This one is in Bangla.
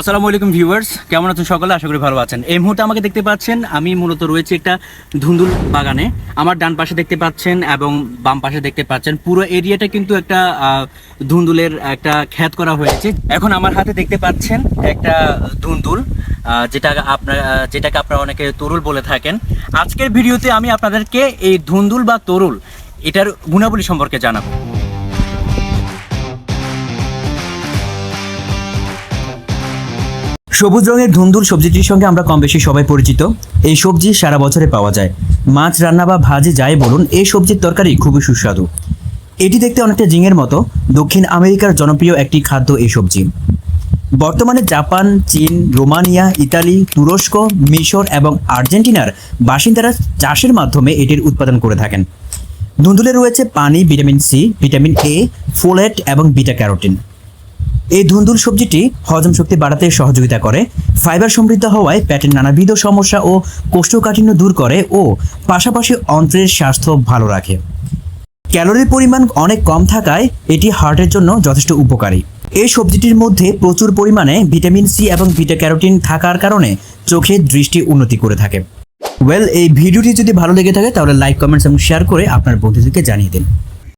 আসসালামু আলাইকুম ভিউয়ার্স, কেমন আছেন সকলে? আশা করি ভালো আছেন। এই মুহূর্তে আমাকে দেখতে পাচ্ছেন, আমি মূলত রয়েছে একটা ধুন্দুল বাগানে। আমার ডান পাশে দেখতে পাচ্ছেন এবং বাম পাশে দেখতে পাচ্ছেন, পুরো এরিয়াটা কিন্তু একটা ধুন্দুলের একটা খ্যাত করা হয়েছে। এখন আমার হাতে দেখতে পাচ্ছেন একটা ধুন্দুল যেটা আপনার যেটাকে আপনারা অনেকে তরুল বলে থাকেন। আজকের ভিডিওতে আমি আপনাদেরকে এই ধুন্দুল বা তরুল, এটার গুণাবলী সম্পর্কে জানাব। সবুজ রঙের ধুন্দুল সবজিটির সঙ্গে আমরা কম বেশি সবাই পরিচিত। এই সবজি সারা বছরে পাওয়া যায়। মাছ রান্না বা ভাজি যাই বলুন, এই সবজির তরকারি খুবই সুস্বাদু। এটি দেখতে অনেকটা জিঙের মতো। দক্ষিণ আমেরিকার জনপ্রিয় একটি খাদ্য এই সবজি। বর্তমানে জাপান, চীন, রোমানিয়া, ইতালি, তুরস্ক, মিশর এবং আর্জেন্টিনার বাসিন্দারা চাষের মাধ্যমে এটির উৎপাদন করে থাকেন। ধুন্দুলে রয়েছে পানি, vitamin C, vitamin A, folate এবং বিটা ক্যারোটিন। এই ধুন্দুল সবজিটি হজম শক্তি বাড়াতে সহযোগিতা করে, ফাইবার সমৃদ্ধ হওয়ায় পেটের নানাবিধ সমস্যা ও কোষ্ঠকাঠিন্য দূর করে ও পাশাপাশি অন্ত্রের স্বাস্থ্য ভালো রাখে। ক্যালোরির পরিমাণ অনেক কম থাকায় এটি হার্টের জন্য যথেষ্ট উপকারী। এই সবজিটির মধ্যে প্রচুর পরিমাণে ভিটামিন সি এবং ভিটা ক্যারোটিন থাকার কারণে চোখের দৃষ্টি উন্নতি করে থাকে। ওয়েল এই ভিডিওটি যদি ভালো লেগে থাকে তাহলে লাইক, কমেন্টস এবং শেয়ার করে আপনার বন্ধুদেরকে জানিয়ে দিন।